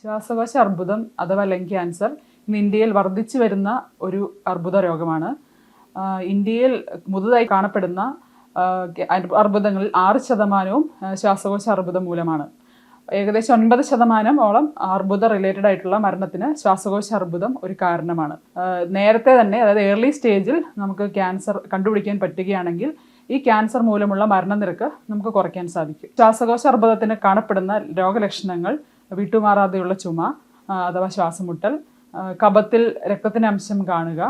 ശ്വാസകോശ അർബുദം അഥവാ ലങ് ക്യാൻസർ ഇന്ന് ഇന്ത്യയിൽ വർദ്ധിച്ചു വരുന്ന ഒരു അർബുദ രോഗമാണ്. ഇന്ത്യയിൽ മുതുതായി കാണപ്പെടുന്ന അർബുദങ്ങളിൽ ആറ് ശതമാനവും ശ്വാസകോശ അർബുദം മൂലമാണ്. ഏകദേശം ഒൻപത് ശതമാനം ഓളം അർബുദ റിലേറ്റഡ് ആയിട്ടുള്ള മരണത്തിന് ശ്വാസകോശ അർബുദം ഒരു കാരണമാണ്. നേരത്തെ തന്നെ അതായത് ഏർലി സ്റ്റേജിൽ നമുക്ക് ക്യാൻസർ കണ്ടുപിടിക്കാൻ പറ്റുകയാണെങ്കിൽ ഈ ക്യാൻസർ മൂലമുള്ള മരണനിരക്ക് നമുക്ക് കുറയ്ക്കാൻ സാധിക്കും. ശ്വാസകോശ അർബുദത്തിന് കാണപ്പെടുന്ന രോഗലക്ഷണങ്ങൾ വിട്ടുമാറാതെയുള്ള ചുമ അഥവാ ശ്വാസമുട്ടൽ കഫത്തിൽ രക്തത്തിന്റെ അംശം കാണുക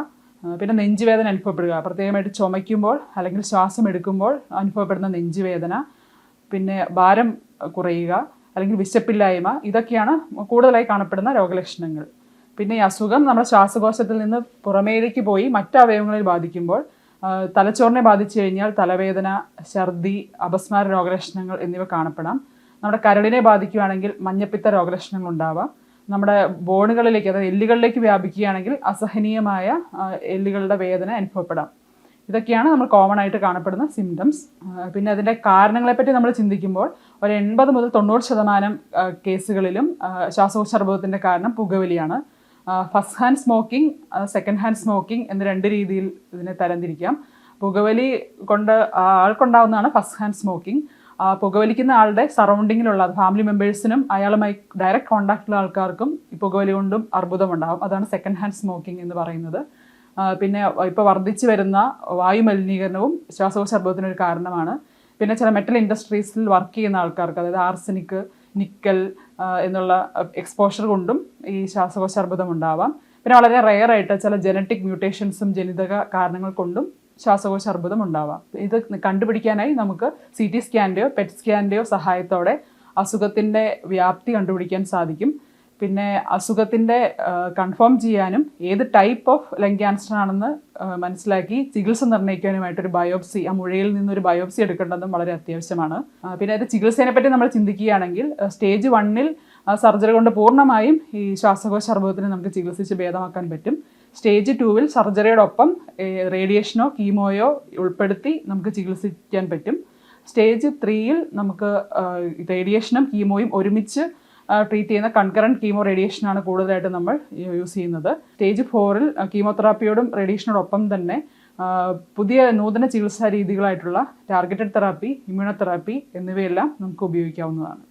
പിന്നെ നെഞ്ചുവേദന അനുഭവപ്പെടുക. പ്രത്യേകമായിട്ട് ചുമയ്ക്കുമ്പോൾ അല്ലെങ്കിൽ ശ്വാസം എടുക്കുമ്പോൾ അനുഭവപ്പെടുന്ന നെഞ്ചുവേദന പിന്നെ ഭാരം കുറയുക അല്ലെങ്കിൽ വിശപ്പില്ലായ്മ ഇതൊക്കെയാണ് കൂടുതലായി കാണപ്പെടുന്ന രോഗലക്ഷണങ്ങൾ. പിന്നെ ഈ അസുഖം നമ്മുടെ ശ്വാസകോശത്തിൽ നിന്ന് പുറമേലേക്ക് പോയി മറ്റ് അവയവങ്ങളിൽ ബാധിക്കുമ്പോൾ തലച്ചോറിനെ ബാധിച്ചു കഴിഞ്ഞാൽ തലവേദന ഛർദി അപസ്മാര രോഗലക്ഷണങ്ങൾ എന്നിവ കാണപ്പെടാം. നമ്മുടെ കരളിനെ ബാധിക്കുകയാണെങ്കിൽ മഞ്ഞപ്പിത്ത രോഗലക്ഷണങ്ങൾ ഉണ്ടാവാം. നമ്മുടെ ബോണുകളിലേക്ക് അതായത് എല്ലുകളിലേക്ക് വ്യാപിക്കുകയാണെങ്കിൽ അസഹനീയമായ എല്ലുകളുടെ വേദന അനുഭവപ്പെടാം. ഇതൊക്കെയാണ് നമ്മൾ കോമൺ ആയിട്ട് കാണപ്പെടുന്ന സിംറ്റംസ് പിന്നെ അതിന്റെ കാരണങ്ങളെപ്പറ്റി നമ്മൾ ചിന്തിക്കുമ്പോൾ ഒരു എൺപത് മുതൽ തൊണ്ണൂറ് ശതമാനം കേസുകളിലും അർബുദത്തിന്റെ കാരണം പുകവലിയാണ്. First hand smoking second hand smoking എന്ന രണ്ട് രീതിയിൽ ഇതിനെ തരംതിരിക്കാം. പുകവലി കൊണ്ട് ആൾക്കുണ്ടാവുന്നതാണ് ഫസ്റ്റ് ഹാൻഡ് സ്മോക്കിംഗ് പുകവലിക്കുന്ന ആളുടെ സറൗണ്ടിങ്ങിലുള്ള ഫാമിലി മെമ്പേഴ്സിനും അയാളുമായി ഡയറക്റ്റ് കോണ്ടാക്റ്റുള്ള ആൾക്കാർക്കും ഈ പുകവലി കൊണ്ടും അർബുദം ഉണ്ടാകും അതാണ് സെക്കൻഡ് ഹാൻഡ് സ്മോക്കിംഗ് എന്ന് പറയുന്നത്. പിന്നെ ഇപ്പോൾ വർദ്ധിച്ചു വരുന്ന വായു മലിനീകരണവും ശ്വാസകോശ അർബുദത്തിന് ഒരു കാരണമാണ്. പിന്നെ ചില മെറ്റൽ ഇൻഡസ്ട്രീസിൽ വർക്ക് ചെയ്യുന്ന ആൾക്കാർക്ക് അതായത് ആർസനിക്ക് നിക്കൽ എന്നുള്ള എക്സ്പോഷർ കൊണ്ടും ഈ ശ്വാസകോശ അർബുദം ഉണ്ടാവാം. പിന്നെ വളരെ റെയർ ആയിട്ട് ചില ജനറ്റിക് മ്യൂട്ടേഷൻസും ജനിതക കാരണങ്ങൾ കൊണ്ടും ശ്വാസകോശ അർബുദം ഉണ്ടാവാം. ഇത് കണ്ടുപിടിക്കാനായി നമുക്ക് സി ടി സ്കാന്റെയോ പെറ്റ് സ്കാന്റെയോ സഹായത്തോടെ അസുഖത്തിന്റെ വ്യാപ്തി കണ്ടുപിടിക്കാൻ സാധിക്കും. പിന്നെ അസുഖത്തിന്റെ കൺഫേം ചെയ്യാനും ഏത് ടൈപ്പ് ഓഫ് ലങ് ക്യാൻസർ ആണെന്ന് മനസ്സിലാക്കി ചികിത്സ നിർണയിക്കാനുമായിട്ടൊരു ബയോപ്സി ആ മുഴയിൽ നിന്നൊരു ബയോപ്സി എടുക്കേണ്ടതും വളരെ അത്യാവശ്യമാണ്. പിന്നെ അത് ചികിത്സേനെ പറ്റി നമ്മൾ ചിന്തിക്കുകയാണെങ്കിൽ സ്റ്റേജ് വണ്ണിൽ സർജറി കൊണ്ട് പൂർണമായും ഈ ശ്വാസകോശ അർബുദത്തിന് നമുക്ക് ചികിത്സിച്ച് ഭേദമാക്കാൻ പറ്റും. സ്റ്റേജ് ടൂവിൽ സർജറിയോടൊപ്പം റേഡിയേഷനോ കീമോയോ ഉൾപ്പെടുത്തി നമുക്ക് ചികിത്സിക്കാൻ പറ്റും. സ്റ്റേജ് ത്രീയിൽ നമുക്ക് റേഡിയേഷനും കീമോയും ഒരുമിച്ച് ട്രീറ്റ് ചെയ്യുന്ന കൺകറന്റ് കീമോ റേഡിയേഷനാണ് കൂടുതലായിട്ട് നമ്മൾ യൂസ് ചെയ്യുന്നത്. സ്റ്റേജ് ഫോറിൽ കീമോതെറാപ്പിയോടും റേഡിയേഷനോടൊപ്പം തന്നെ പുതിയ നൂതന ചികിത്സാ രീതികളായിട്ടുള്ള ടാർഗറ്റഡ് തെറാപ്പി ഇമ്മ്യൂണോതെറാപ്പി എന്നിവയെല്ലാം നമുക്ക് ഉപയോഗിക്കാവുന്നതാണ്.